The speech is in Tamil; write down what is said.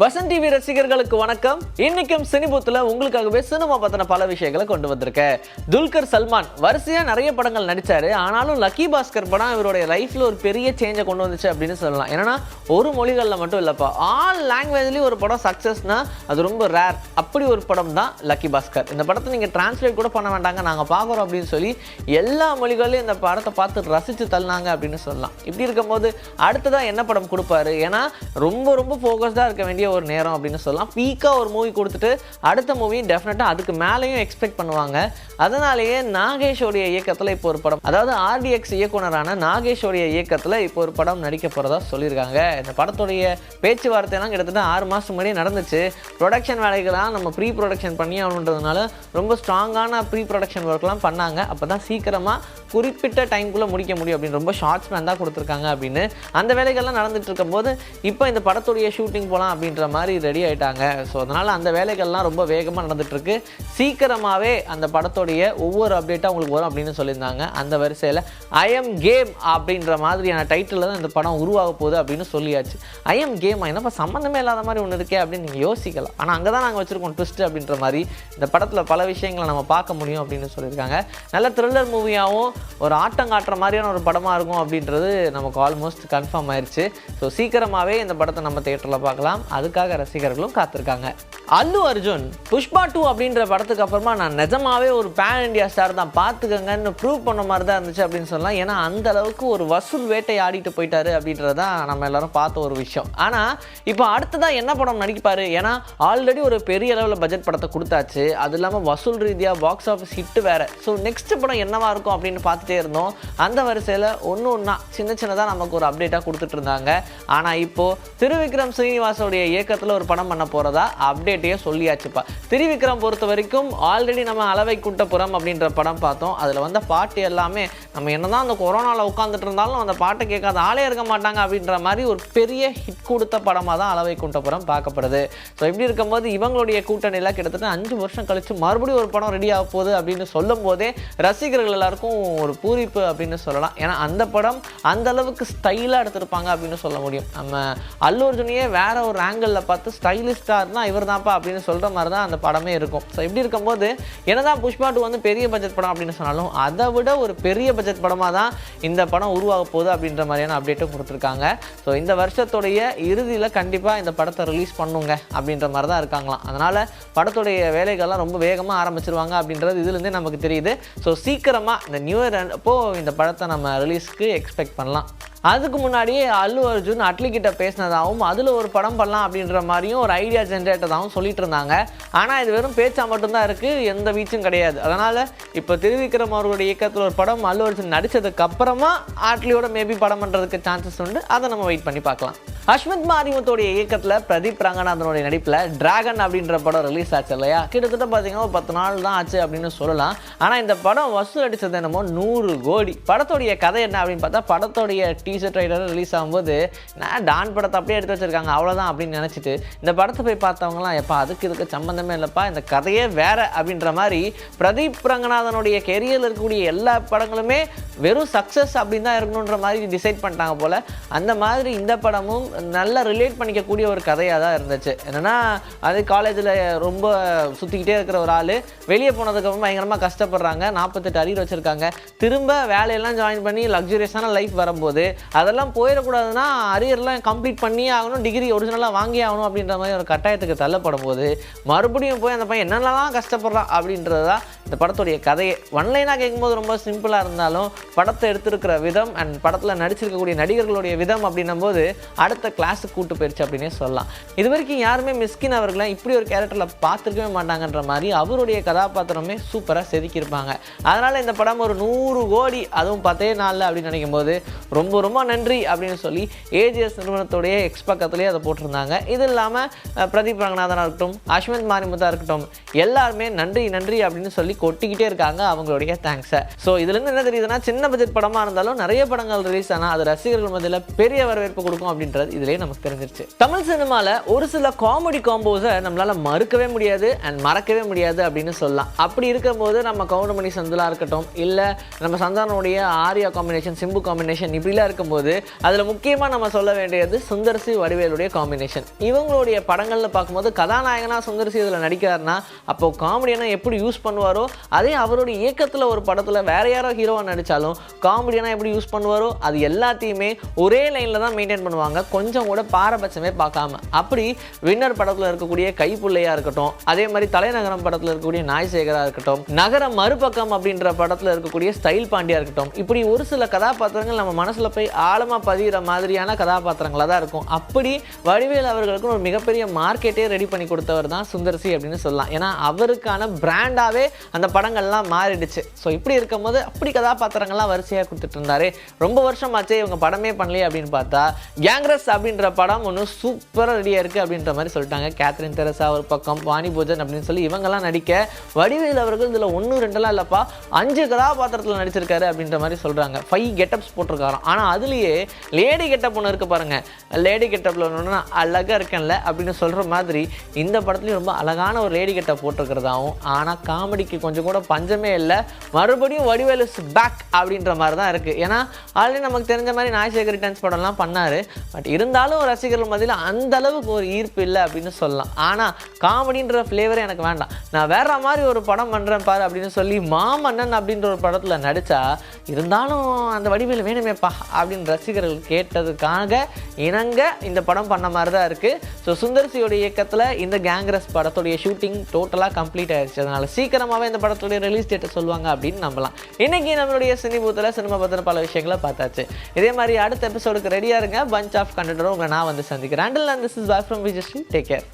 வசந்த் டிவி ரசிகர்களுக்கு வணக்கம். இன்னைக்கும் சினிபூத்தில் உங்களுக்காகவே சினிமா பற்றின பல விஷயங்களை கொண்டு வந்திருக்கேன். துல்கர் சல்மான் வரிசையா நிறைய படங்கள் நடிச்சாரு. ஆனாலும் லக்கி பாஸ்கர் படம் இவருடைய லைஃப்ல ஒரு பெரிய சேஞ்சை கொண்டு வந்துச்சு அப்படின்னு சொல்லலாம். ஏன்னா ஒரு மொழிகளில் மட்டும் இல்லப்பா. ஆல் லாங்குவேஜ்லயும் ஒரு படம் சக்ஸஸ்னால் அது ரொம்ப ரேர் அப்படி ஒரு படம் தான் லக்கி பாஸ்கர். இந்த படத்தை நீங்க டிரான்ஸ்லேட் கூட பண்ண வேண்டாங்க. நாங்க பார்க்குறோம் அப்படின்னு சொல்லி எல்லா மொழிகளையும் இந்த படத்தை பார்த்து ரசிச்சு தள்ளினாங்க அப்படின்னு சொல்லலாம். இப்படி இருக்கும்போது அடுத்ததா என்ன படம் கொடுப்பாரு? ஏன்னா ரொம்ப ரொம்ப ஃபோக்கஸ்டாக இருக்க வேண்டிய ஒரு நேரம் அப்படின்னு சொல்லலாம். பீக்காக ஒரு மூவி கொடுத்துட்டு அடுத்த மூவி டெஃபினட்டாக அதுக்கு மேலேயும் எக்ஸ்பெக்ட் பண்ணுவாங்க. அதனாலேயே நாகேஷோடைய இயக்கத்தில் இப்போ ஒரு படம் அதாவது ஆர்டிஎக்ஸ் இயக்குனரான நாகேஷோடைய இயக்கத்தில் இப்போ ஒரு படம் நடிக்க போகிறதா சொல்லியிருக்காங்க. இந்த படத்துடைய பேச்சுவார்த்தைலாம் கிட்டத்தட்ட ஆறு மாதம் முன்னாடியே நடந்துச்சு. ப்ரொடக்ஷன் வேலைகள்லாம் நம்ம ப்ரீ ப்ரொடக்ஷன் பண்ணி ஆகணுன்றதுனால ரொம்ப ஸ்ட்ராங்கான ப்ரீ ப்ரொடக்ஷன் ஒர்க்லாம் பண்ணாங்க. அப்போ தான் சீக்கிரமாக குறிப்பிட்ட டைம்குள்ளே முடிக்க முடியும் அப்படின்னு ரொம்ப ஷார்ட்ஸ் மேன் தான் கொடுத்துருக்காங்க அப்படின்னு அந்த வேலைகள்லாம் நடந்துட்டு இருக்கும்போது இப்போ இந்த படத்துடைய ஷூட்டிங் போகலாம் அப்படின்னு அப்படின்ற மாதிரி ரெடி ஆயிட்டாங்க. ஸோ அதனால் அந்த வேலைகள்லாம் ரொம்ப வேகமாக நடந்துகிட்ருக்கு இருக்கு சீக்கிரமாகவே அந்த படத்துடைய ஒவ்வொரு அப்டேட்டாக உங்களுக்கு வரும் அப்படின்னு சொல்லியிருந்தாங்க. அந்த வரிசையில் ஐஎம் கேம் அப்படின்ற மாதிரியான டைட்டில் தான் இந்த படம் உருவாக போகுது அப்படின்னு சொல்லியாச்சு. ஐஎம் கேம் என்னப்பா சம்மந்தமே இல்லாத மாதிரி ஒன்று இருக்கே அப்படின்னு நீங்கள் யோசிக்கலாம். ஆனால் அங்கே தான் நாங்கள் வச்சுருக்கோம் ட்விஸ்ட் அப்படின்ற மாதிரி இந்த படத்தில் பல விஷயங்களை நம்ம பார்க்க முடியும் அப்படின்னு சொல்லியிருக்காங்க. நல்ல த்ரில்லர் மூவியாகவும் ஒரு ஆட்டம் காட்டுற மாதிரியான ஒரு படமாக இருக்கும் அப்படின்றது நமக்கு ஆல்மோஸ்ட் கன்ஃபார்ம் ஆயிருச்சு. ஸோ சீக்கிரமாகவே இந்த படத்தை நம்ம தேட்டரில் பார்க்கலாம். அதுக்காக ரசிகர்களும் காத்திருக்காங்க. அல்லு அர்ஜுன் புஷ்பா டூ அப்படின்ற படத்துக்கு அப்புறமா நான் நிஜமாவே ஒரு பேன் இண்டியா ஸ்டார் தான் பார்த்துக்கங்கன்னு ப்ரூவ் பண்ண மாதிரி தான் இருந்துச்சு அப்படின்னு சொல்லலாம். ஏன்னா அந்த அளவுக்கு ஒரு வசூல் வேட்டை ஆடிட்டு போயிட்டாரு அப்படின்றது தான் நம்ம எல்லாரும் பார்த்த ஒரு விஷயம். ஆனால் இப்போ அடுத்ததான் என்ன படம் நடிப்பார்? ஏன்னா ஆல்ரெடி ஒரு பெரிய அளவில் பட்ஜெட் படத்தை கொடுத்தாச்சு. அது இல்லாமல் வசூல் ரீதியாக பாக்ஸ் ஆஃபீஸ் ஹிட் வேறு. ஸோ நெக்ஸ்ட் படம் என்னவா இருக்கும் அப்படின்னு பார்த்துட்டே இருந்தோம். அந்த வரிசையில் ஒன்று ஒன்றா சின்ன சின்னதாக நமக்கு ஒரு அப்டேட்டாக கொடுத்துட்டு இருந்தாங்க. ஆனால் இப்போது திருவிக்ரம் ஸ்ரீனிவாசோடைய இயக்கத்தில் ஒரு படம் பண்ண போகிறதா அப்டேட்டையே சொல்லியாச்சுப்பா. திருவிக்ரம் பொறுத்த வரைக்கும் ஆல்ரெடி நம்ம அளவை கூட்டப்புறம் அப்படின்ற படம் பார்த்தோம். அதில் வந்த பாட்டு எல்லாமே நம்ம என்னதான் அந்த கொரோனாவில் உட்காந்துட்டு இருந்தாலும் அந்த பாட்டை கேட்காத ஆளே இருக்க மாட்டாங்க அப்படின்ற மாதிரி ஒரு பெரிய ஹிட் கொடுத்த படமாக தான் அளவை கூட்டப்புறம் பார்க்கப்படுது. ஸோ இப்படி இருக்கும்போது இவங்களுடைய கூட்டணியில் கிட்டத்தட்ட அஞ்சு வருஷம் கழித்து மறுபடியும் ஒரு படம் ரெடி ஆக போகுது அப்படின்னு சொல்லும் போதே ரசிகர்கள் எல்லாருக்கும் ஒரு பூரிப்பு அப்படின்னு சொல்லலாம். ஏன்னா அந்த படம் அந்த அளவுக்கு ஸ்டைலாக எடுத்திருப்பாங்க அப்படின்னு சொல்ல முடியும். நம்ம அல்லு அர்ஜுனையே வேற ஒரு ரேங்க் படங்களில் பார்த்து ஸ்டைலிஸ்டார்னா இவர் தான்ப்பா அப்படின்னு சொல்கிற மாதிரி தான் அந்த படமே இருக்கும். ஸோ இப்படி இருக்கும்போது என்னதான் புஷ்பா டூ வந்து பெரிய பட்ஜெட் படம் அப்படின்னு சொன்னாலும் அதை விட ஒரு பெரிய பட்ஜெட் படமாக தான் இந்த படம் உருவாக போகுது அப்படின்ற மாதிரியான அப்டேட்டும் கொடுத்துருக்காங்க. ஸோ இந்த வருஷத்துடைய இறுதியில் கண்டிப்பாக இந்த படத்தை ரிலீஸ் பண்ணுங்க அப்படின்ற மாதிரி தான் இருக்காங்களாம். அதனால் படத்துடைய வேலைகள்லாம் ரொம்ப வேகமாக ஆரம்பிச்சிருவாங்க அப்படின்றது இதுலேருந்தே நமக்கு தெரியுது. ஸோ சீக்கிரமாக இந்த நியூ இயர் அப்போது இந்த படத்தை நம்ம ரிலீஸ்க்கு எக்ஸ்பெக்ட் பண்ணலாம். அதுக்கு முன்னாடியே அல்லு அர்ஜுன் அட்லி கிட்ட பேசினதாகவும் அதில் ஒரு படம் பண்ணலாம் அப்படின்ற மாதிரியும் ஒரு ஐடியா ஜென்ரேட்டதாகவும் சொல்லிட்டு இருந்தாங்க. ஆனால் இது வெறும் பேச்சா மட்டும்தான் இருக்குது எந்த வீச்சும் கிடையாது. அதனால் இப்போ திருவிக்ரம் அவர்களுடைய இயக்கத்தில் ஒரு படம் அல்லு அர்ஜுன் நடித்ததுக்கு அப்புறமா அட்லியோட மேபி படம் பண்ணுறதுக்கு சான்சஸ் உண்டு. அதை நம்ம வெயிட் பண்ணி பார்க்கலாம். அஸ்மித் மாரிமுத்தோடைய இயக்கத்தில் பிரதீப் ரங்கநாதனுடைய நடிப்பில் டிராகன் அப்படின்ற படம் ரிலீஸ் ஆச்சு இல்லையா? கிட்டத்தட்ட பார்த்தீங்கன்னா ஒரு பத்து நாள் தான் ஆச்சு அப்படின்னு சொல்லலாம். ஆனால் இந்த படம் வசூல் அடித்தது என்னமோ நூறு கோடி. படத்தோடைய கதை என்ன அப்படின்னு பார்த்தா படத்துடைய டி டீசர் ட்ரைலரும் ரிலீஸ் ஆகும்போது நான் டான் படத்தை அப்படியே எடுத்து வச்சிருக்காங்க அவ்வளோதான் அப்படின்னு நினச்சிட்டு இந்த படத்தை போய் பார்த்தவங்களாம் எப்பா அதுக்கு இதுக்கு சம்மந்தமே இல்லைப்பா இந்த கதையே வேறு அப்படின்ற மாதிரி பிரதீப் ரங்கநாதனுடைய கெரியரில் இருக்கக்கூடிய எல்லா படங்களுமே வெறும் சக்ஸஸ் அப்படின்னு தான் இருக்கணுன்ற மாதிரி டிசைட் பண்ணிட்டாங்க போல். அந்த மாதிரி இந்த படமும் நல்லா ரிலேட் பண்ணிக்கக்கூடிய ஒரு கதையாக தான் இருந்துச்சு. என்னென்னா அது காலேஜில் ரொம்ப சுற்றிக்கிட்டே இருக்கிற ஒரு ஆள் வெளியே போனதுக்கப்புறம் பயங்கரமாக கஷ்டப்படுறாங்க நாற்பத்தெட்டு அரியர் வச்சுருக்காங்க. திரும்ப வேலையெல்லாம் ஜாயின் பண்ணி லக்ஸுரியஸான லைஃப் வரும்போது அதெல்லாம் போயிடக்கூடாதுன்னா அரியர்லாம் கம்ப்ளீட் பண்ணி ஆகணும் டிகிரி ஒரிஜினலாக வாங்கி ஆகணும் அப்படின்ற மாதிரி ஒரு கட்டாயத்துக்கு தள்ளப்படும் போது மறுபடியும் போய் அந்த பையன் என்னென்னலாம் கஷ்டப்படுறான் அப்படின்றது தான் இந்த படத்துடைய கதையை. ஒன்லைனாக கேட்கும்போது ரொம்ப சிம்பிளாக இருந்தாலும் படத்தை எடுத்திருக்கிற விதம் அண்ட் படத்தில் நடிச்சிருக்கக்கூடிய நடிகர்களுடைய விதம் அப்படின்னும் போது அடுத்த கிளாஸுக்கு கூட்டு போயிடுச்சு அப்படின்னே சொல்லலாம். இது வரைக்கும் யாருமே மிஸ்கின் அவர்களை இப்படி ஒரு கேரக்டரில் பார்த்துருக்கவே மாட்டாங்கன்ற மாதிரி அவருடைய கதாபாத்திரமே சூப்பராக செதுக்கியிருப்பாங்க. அதனால் இந்த படம் ஒரு நூறு கோடி அதுவும் பத்தே நாளில் அப்படின்னு நினைக்கும் போது ரொம்ப ரொம்ப நன்றி அப்படின்னு சொல்லி ஏஜிஎஸ் நிறுவனத்துடைய எக்ஸ் பக்கத்துலேயே அதை போட்டிருந்தாங்க. இது இல்லாமல் பிரதீப் ரங்கநாதனாக இருக்கட்டும் அஸ்வந்த் மாரிமுத்தா இருக்கட்டும் எல்லாருமே நன்றி நன்றி அப்படின்னு சொல்லி கொட்டிக்கிட்டே இருக்காங்க அவங்களுடைய தேங்க்ஸை ஸோ இதுலேருந்து என்ன தெரியுதுன்னா சின்ன பட்ஜெட் படமாக இருந்தாலும் நிறைய படங்கள் ரிலீஸ் ஆனால் அது ரசிகர்கள் மத்தியில் பெரிய வரவேற்பு கொடுக்கும் அப்படின்றது இதிலே நமக்கு தெரிஞ்சிருச்சு. தமிழ் சினிமாவில் ஒரு சில காமெடி காம்போஸை நம்மளால் மறுக்கவே முடியாது அண்ட் மறக்கவே முடியாது அப்படின்னு சொல்லலாம். அப்படி இருக்கும்போது நம்ம கவுண்டமணி சந்திலா இருக்கட்டும் இல்லை நம்ம சந்தானோடைய ஆர்யா காம்பினேஷன் சிம்பு காம்பினேஷன் இப்படிலாம் இருக்கும்போது அதில் முக்கியமாக நம்ம சொல்ல வேண்டியது சுந்தர்சி வடிவேலுடைய காம்பினேஷன் இவங்களுடைய படங்களில் பார்க்கும்போது கதாநாயகனா சுந்தர்சி இதில் நடிக்கிறாருன்னா அப்போது காமெடியனா எப்படி யூஸ் பண்ணுவாரோ அதே அவருடைய இயக்கத்தில் ஒரு படத்தில் வேற யாரோ ஹீரோவாக நடித்தாலும் காமெடியனா எப்படி யூஸ் பண்ணுவாரோ அது எல்லாத்தையுமே ஒரே லைனில் தான் மெயின்டைன் பண்ணுவாங்க. கொஞ்சம் கூட பாரபட்சமே பார்க்காம. அப்படி வின்னர் படத்தில் இருக்கக்கூடிய கைப்புள்ளையாக இருக்கட்டும் அதே மாதிரி தலைநகரம் படத்தில் இருக்கக்கூடிய நாய்சேகரா இருக்கட்டும் நகரம் மறுபக்கம் அப்படின்ற படத்தில் இருக்கக்கூடிய ஸ்டைல் பாண்டியாக இருக்கட்டும் இப்படி ஒரு சில கதாபாத்திரங்கள் நம்ம மனசில் போய் ஆழமாக பதிகிற மாதிரியான கதாபாத்திரங்களாக தான் இருக்கும். அப்படி வடிவேல் அவர்களுக்கு ஒரு மிகப்பெரிய மார்க்கெட்டே ரெடி பண்ணி கொடுத்தவர் தான் சுந்தர்சி அப்படின்னு சொல்லலாம். ஏன்னா அவருக்கான பிராண்டாகவே அந்த படங்கள்லாம் மாறிடுச்சு. ஸோ இப்படி இருக்கும்போது அப்படி கதாபாத்திரங்கள்லாம் வரிசையாக கொடுத்துட்டு இருந்தாரு. ரொம்ப வருஷம் ஆச்சே இவங்க படமே பண்ணலையே அப்படின்னு பார்த்தா கேங்ரஸ் அப்படின்ற படம் ஒன்று சூப்பராக ரெடியாக இருக்குது அப்படின்ற மாதிரி சொல்லிட்டாங்க. கேத்ரின் தெரசா ஒரு பக்கம் வாணி பூஜன் அப்படின்னு சொல்லி இவங்கெல்லாம் நடிக்க வடிவேல் அவர்கள் இதில் ஒன்று ரெண்டெல்லாம் இல்லைப்பா அஞ்சு கதாபாத்திரத்தில் நடிச்சிருக்காரு அப்படின்ற மாதிரி சொல்கிறாங்க ஃபைவ் கெட்டப்ஸ் போட்டிருக்காராம். ஆனால் அதுலேயே லேடி கெட்டப் ஒன்று இருக்குது பாருங்கள் லேடி கெட்டப்பில் ஒன்றுனா அழகாக இருக்கேன்ல அப்படின்னு சொல்கிற மாதிரி இந்த படத்துலையும் ரொம்ப அழகான ஒரு லேடி கெட்டப் போட்டிருக்கிறதாவும் ஆனால் காமெடிக்கு கொஞ்சம் கூட பஞ்சமே இல்லை. மறுபடியும் வடிவேலு பேக் அப்படின்ற மாதிரி தான் இருக்குது ஏன்னா ஆல்ரெடி நமக்கு தெரிஞ்ச மாதிரி நாய்சேகர் ரிட்டர்ன்ஸ் படம்லாம் பண்ணார். பட் இருந்தாலும் ரசிகர்கள் மத்தியில் அந்த அளவுக்கு ஒரு ஈர்ப்பு இல்லை அப்படின்னு சொல்லலாம். ஆனால் காமெடின்ற ஃப்ளேவரே எனக்கு வேண்டாம். நான் வேற மாதிரி ஒரு படம் பண்ணுறேன் பாரு அப்படின்னு சொல்லி மாமன்னன் அப்படின்ற ஒரு படத்தில் நடித்தா இருந்தாலும் அந்த வடிவேல் வேணுமேப்பா அப்படின்னு ரசிகர்கள் கேட்டதுக்காக இணங்க இந்த படம் பண்ண மாதிரி தான் இருக்குது ஸோ சுந்தர்சியோட இயக்கத்தில் இந்த கேங்ரஸ் படத்துடைய ஷூட்டிங் டோட்டலாக கம்ப்ளீட் ஆயிடுச்சு. அதனால் சீக்கிரமாகவே இந்த படத்துடைய ரிலீஸ் டேட்டை சொல்லுவாங்க அப்படின்னு நம்பலாம். இன்னைக்கு நம்மளுடைய சினிபூத்தில் சினிமா பற்றின பல விஷயங்களை பார்த்தாச்சு. இதே மாதிரி அடுத்த எபிசோடுக்கு ரெடியாக இருங்க. பஞ்ச் ஆஃப் கண்டென்ட்டரும் உங்களை நான் வந்து சந்திக்கிறேன். Until this is boy from Vijay take care